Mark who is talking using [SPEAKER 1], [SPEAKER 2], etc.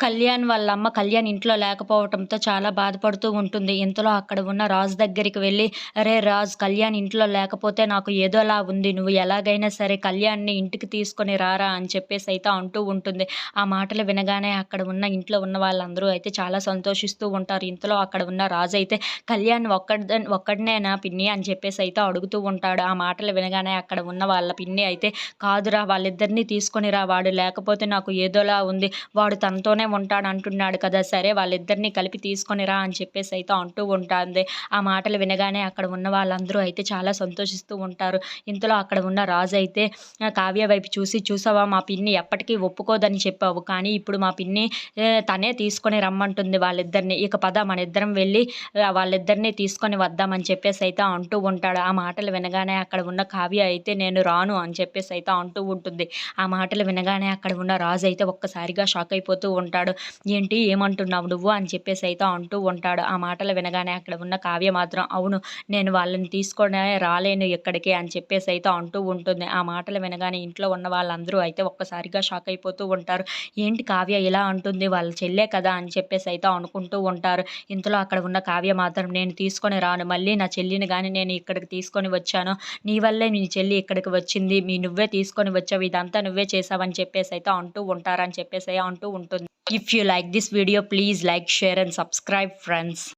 [SPEAKER 1] కళ్యాణ్ వాళ్ళ అమ్మ కళ్యాణ్ ఇంట్లో లేకపోవటంతో చాలా బాధపడుతూ ఉంటుంది. ఇంతలో అక్కడ ఉన్న రాజు దగ్గరికి వెళ్ళి అరే రాజు కళ్యాణ్ ఇంట్లో లేకపోతే నాకు ఏదోలా ఉంది. నువ్వు ఎలాగైనా సరే కళ్యాణ్ని ఇంటికి తీసుకొని రారా అని చెప్పేసి అయితే అంటూ ఉంటుంది. ఆ మాటలు వినగానే అక్కడ ఉన్న ఇంట్లో ఉన్న వాళ్ళందరూ అయితే చాలా సంతోషిస్తూ ఉంటారు. ఇంతలో అక్కడ ఉన్న రాజు అయితే కళ్యాణ్ ఒక్కడి ఒక్కడినేనా పిన్ని? అని చెప్పేసి అయితే అడుగుతూ ఉంటాడు. ఆ మాటలు వినగానే అక్కడ ఉన్న వాళ్ళ పిన్ని అయితే కాదురా వాళ్ళిద్దరినీ తీసుకొని రా. వాడు లేకపోతే నాకు ఏదోలా ఉంది. వాడు తనతోనే ఉంటాడు అంటున్నాడు కదా సరే వాళ్ళిద్దరినీ కలిపి తీసుకొని రా అని చెప్పేసి అయితే అంటూ ఉంటుంది. ఆ మాటలు వినగానే అక్కడ ఉన్న వాళ్ళందరూ అయితే చాలా సంతోషిస్తూ ఉంటారు. ఇంతలో అక్కడ ఉన్న రాజు అయితే కావ్య వైపు చూసి చూసావా మా పిన్ని ఎప్పటికీ ఒప్పుకోదని చెప్పావు. కానీ ఇప్పుడు మా పిన్ని తనే తీసుకొని రమ్మంటుంది వాళ్ళిద్దరిని. ఇక పద మన ఇద్దరం వెళ్ళి వాళ్ళిద్దరిని తీసుకొని వద్దామని చెప్పేసి అయితే అంటూ ఉంటాడు. ఆ మాటలు వినగానే అక్కడ ఉన్న కావ్య అయితే నేను రాను అని చెప్పేసి అయితే అంటూ ఉంటుంది. ఆ మాటలు వినగానే అక్కడ ఉన్న రాజు అయితే ఒక్కసారిగా షాక్ అయిపోతూ ఉంటాడు. ఉంటాడు ఏంటి? ఏమంటున్నావు నువ్వు? అని చెప్పేసి అయితే అంటూ ఉంటాడు. ఆ మాటలు వినగానే అక్కడ ఉన్న కావ్య మాత్రం అవును నేను వాళ్ళని తీసుకొని రాలేను ఎక్కడికి అని చెప్పేసి అయితే అంటూ ఉంటుంది. ఆ మాటలు వినగానే ఇంట్లో ఉన్న వాళ్ళందరూ అయితే ఒక్కసారిగా షాక్ అయిపోతూ ఉంటారు. ఏంటి కావ్య ఇలా అంటుంది? వాళ్ళ చెల్లే కదా అని చెప్పేసి అయితే అనుకుంటూ ఉంటారు. ఇంతలో అక్కడ ఉన్న కావ్య మాత్రం నేను తీసుకొని రాను. మళ్ళీ నా చెల్లిని కానీ నేను ఇక్కడికి తీసుకొని వచ్చాను. నీ వల్లే నీ చెల్లి ఇక్కడికి వచ్చింది. మీ నువ్వే తీసుకొని వచ్చావు. ఇదంతా నువ్వే చేసావని చెప్పేసి అయితే అంటూ ఉంటారని చెప్పేసి అంటూ ఉంటుంది. If you like this video, please like, share and subscribe friends.